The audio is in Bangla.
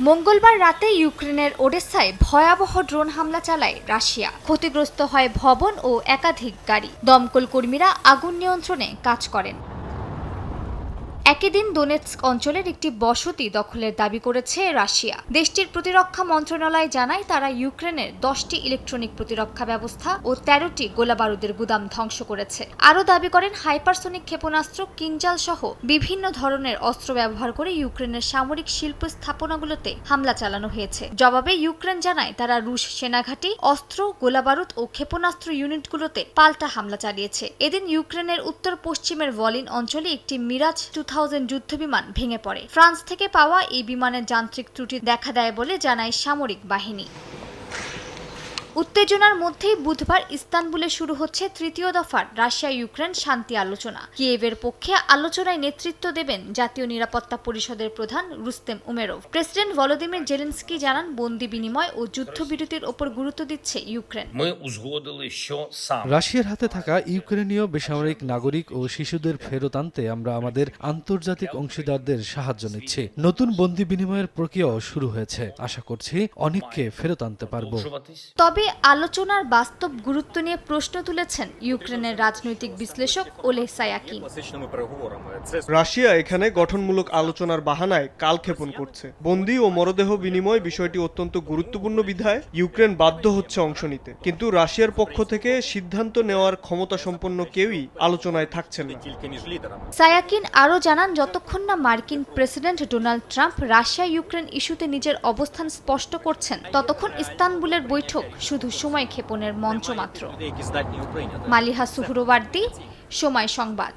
মঙ্গলবার রাতে ইউক্রেনের ওডেসায় ভয়াবহ ড্রোন হামলা চালায় রাশিয়া। ক্ষতিগ্রস্ত হয় ভবন ও একাধিক গাড়ি। দমকল কর্মীরা আগুন নিয়ন্ত্রণে কাজ করেন। একই দিন দোনেৎস্ক অঞ্চলের একটি বসতি দখলের দাবি করেছে রাশিয়া। দেশটির প্রতিরক্ষা মন্ত্রণালয় জানায় তারা ইউক্রেনের দশটি ইলেকট্রনিক প্রতিরক্ষা ব্যবস্থা ও তেরোটি গোলাবারুদের গুদাম ধ্বংস করেছে। আরও দাবি করেন হাইপারসোনিক ক্ষেপণাস্ত্র কিনজাল সহ বিভিন্ন ধরনের অস্ত্র ব্যবহার করে ইউক্রেনের সামরিক শিল্প স্থাপনাগুলোতে হামলা চালানো হয়েছে। জবাবে ইউক্রেন জানায় তারা রুশ সেনাঘাঁটি, অস্ত্র, গোলাবারুদ ও ক্ষেপণাস্ত্র ইউনিটগুলোতে পাল্টা হামলা চালিয়েছে। এদিন ইউক্রেনের উত্তর পশ্চিমের ভলিন অঞ্চলে একটি মিরাজ টু থাউজেন্ড যুদ্ধবিমান ভেঙে পড়ে। ফ্রান্স থেকে পাওয়া এই বিমানের যান্ত্রিক ত্রুটি দেখা দেয় বলে জানায় সামরিক বাহিনী। উত্তেজনার মধ্যেই বুধবার ইস্তানবুলে শুরু হচ্ছে তৃতীয় দফার রাশিয়া ইউক্রেন শান্তি আলোচনা। কিয়েভের পক্ষে আলোচনায় নেতৃত্ব দেবেন জাতীয় নিরাপত্তা পরিষদের প্রধান Rustem Umerov. President Volodymyr Zelensky জানান বন্দি বিনিময় ও যুদ্ধবিরতির ওপর গুরুত্ব দিচ্ছে ইউক্রেন। রাশিয়ার হাতে থাকা ইউক্রেনীয় বেসামরিক নাগরিক ও শিশুদের ফেরত আনতে আমরা আমাদের আন্তর্জাতিক অংশীদারদের সাহায্য নিচ্ছি। নতুন বন্দি বিনিময়ের প্রক্রিয়াও শুরু হয়েছে। আশা করছি অনেককে ফেরত আনতে পারব। তবে তবে আলোচনার বাস্তব গুরুত্ব নিয়ে প্রশ্ন তুলেছেন ইউক্রেনের রাজনৈতিক বিশ্লেষক ওলেহ সায়াকিন। রাশিয়া এখানে গঠনমূলক আলোচনার বাহানায় কালক্ষেপণ করছে। বন্দী ও মরদেহ বিনিময় বিষয়টি অত্যন্ত গুরুত্বপূর্ণ বিধায় ইউক্রেন বাধ্য হচ্ছে অংশ নিতে। কিন্তু রাশিয়ার পক্ষ থেকে সিদ্ধান্ত নেওয়ার ক্ষমতা সম্পন্ন কেউই আলোচনায় থাকছেন না। সায়াকিন আরও জানান যতক্ষণ না মার্কিন president Donald Trump Russia Ukraine ইস্যুতে নিজের অবস্থান স্পষ্ট করছেন ততক্ষণ ইস্তানবুলের বৈঠক শুধু সময় ক্ষেপণের মঞ্চ মাত্র। মালিহা সুহরোবার্দি সময় সংবাদ।